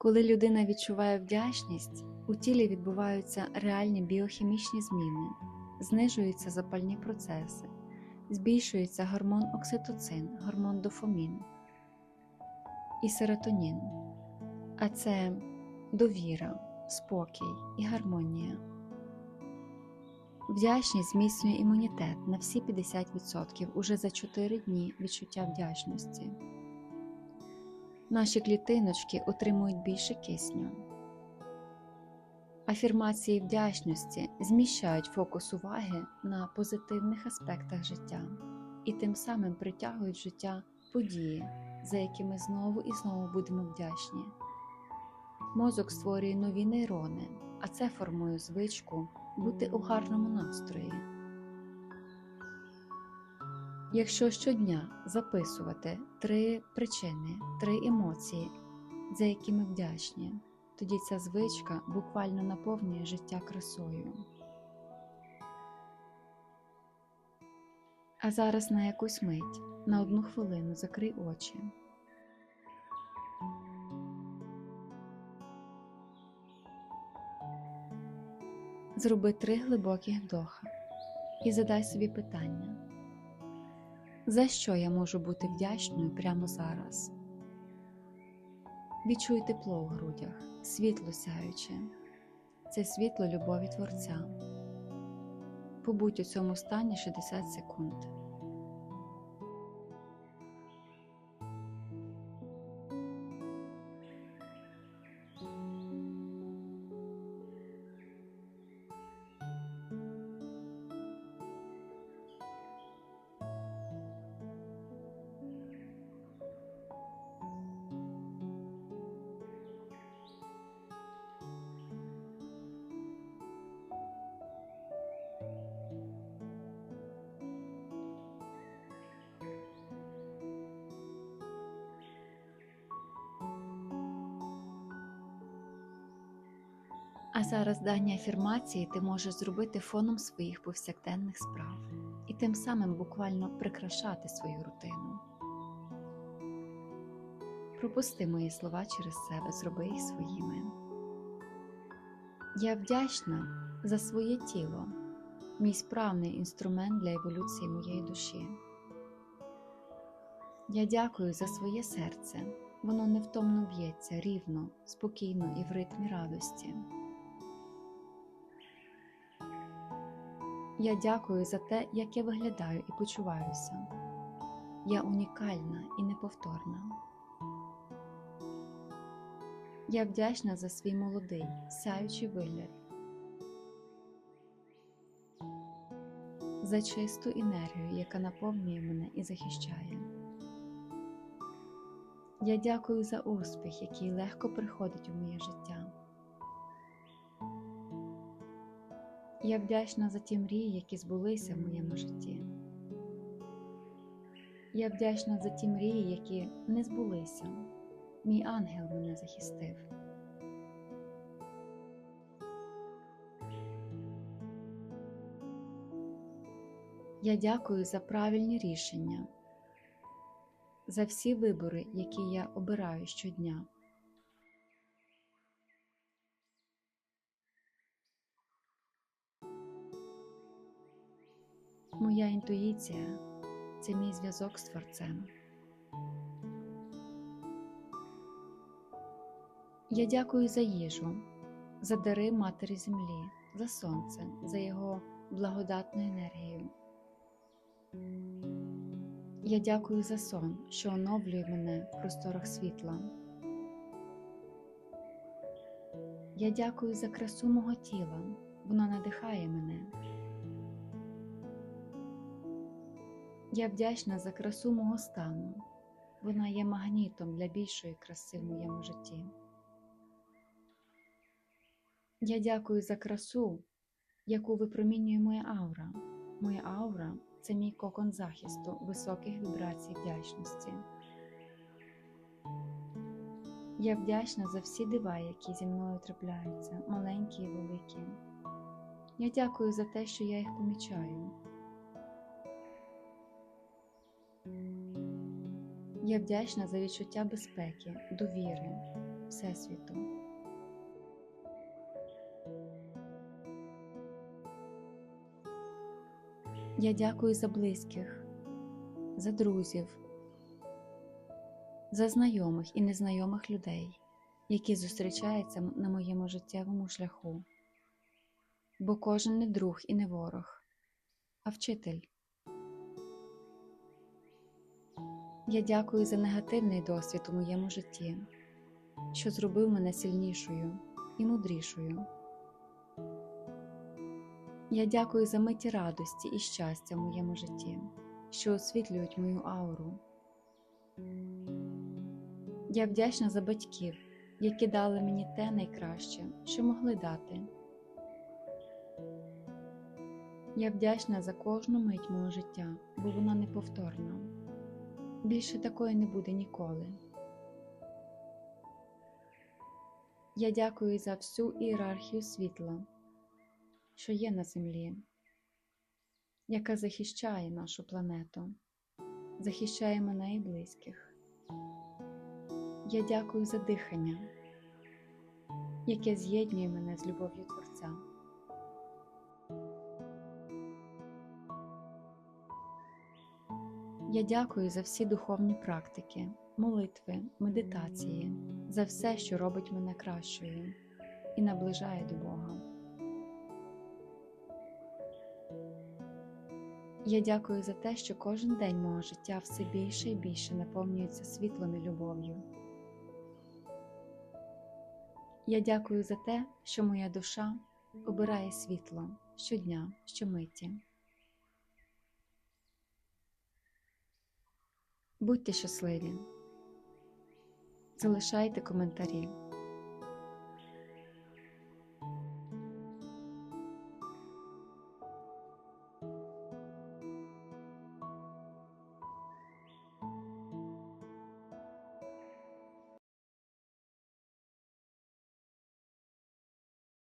Коли людина відчуває вдячність, у тілі відбуваються реальні біохімічні зміни, знижуються запальні процеси, збільшується гормон окситоцин, гормон дофамін і серотонін, а це довіра, спокій і гармонія. Вдячність зміцнює імунітет на всі 50% уже за 4 дні відчуття вдячності. Наші клітиночки отримують більше кисню. Афірмації вдячності зміщають фокус уваги на позитивних аспектах життя і тим самим притягують в життя події, за які ми знову і знову будемо вдячні. Мозок створює нові нейрони, а це формує звичку бути у гарному настрої. Якщо щодня записувати три причини, три емоції, за які ми вдячні, тоді ця звичка буквально наповнює життя красою. А зараз на якусь мить, на одну хвилину закрий очі. Зроби три глибокі вдоха і задай собі питання. За що я можу бути вдячною прямо зараз? Відчуй тепло у грудях, світло сяюче, це світло любові Творця. Побудь у цьому стані 60 секунд. А зараз дані афірмації ти можеш зробити фоном своїх повсякденних справ і тим самим буквально прикрашати свою рутину. Пропусти мої слова через себе, зроби їх своїми. Я вдячна за своє тіло, мій справний інструмент для еволюції моєї душі. Я дякую за своє серце, воно невтомно б'ється рівно, спокійно і в ритмі радості. Я дякую за те, як я виглядаю і почуваюся. Я унікальна і неповторна. Я вдячна за свій молодий, сяючий вигляд, за чисту енергію, яка наповнює мене і захищає. Я дякую за успіх, який легко приходить у моє життя. Я вдячна за ті мрії, які збулися в моєму житті. Я вдячна за ті мрії, які не збулися. Мій ангел мене захистив. Я дякую за правильні рішення, за всі вибори, які я обираю щодня. Моя інтуїція це мій зв'язок з Творцем. Я дякую за їжу, за дари Матері Землі, за сонце, за його благодатну енергію. Я дякую за сон, що оновлює мене в просторах світла. Я дякую за красу мого тіла, вона надихає мене. Я вдячна за красу мого стану, вона є магнітом для більшої краси в моєму житті. Я дякую за красу, яку випромінює моя аура. Моя аура це мій кокон захисту високих вібрацій вдячності. Я вдячна за всі дива, які зі мною трапляються, маленькі і великі. Я дякую за те, що я їх помічаю. Я вдячна за відчуття безпеки, довіри, Всесвіту. Я дякую за близьких, за друзів, за знайомих і незнайомих людей, які зустрічаються на моєму життєвому шляху. Бо кожен не друг і не ворог, а вчитель. Я дякую за негативний досвід у моєму житті, що зробив мене сильнішою і мудрішою. Я дякую за миті радості і щастя в моєму житті, що освітлюють мою ауру. Я вдячна за батьків, які дали мені те найкраще, що могли дати. Я вдячна за кожну мить мого життя, бо вона неповторна. Більше такої не буде ніколи. Я дякую за всю ієрархію світла, що є на землі, яка захищає нашу планету, захищає мене і близьких. Я дякую за дихання, яке з'єднує мене з любов'ю Творця. Я дякую за всі духовні практики, молитви, медитації, за все, що робить мене кращою і наближає до Бога. Я дякую за те, що кожен день мого життя все більше і більше наповнюється світлом і любов'ю. Я дякую за те, що моя душа обирає світло щодня, щомиті. Будьте щасливі. Залишайте коментарі.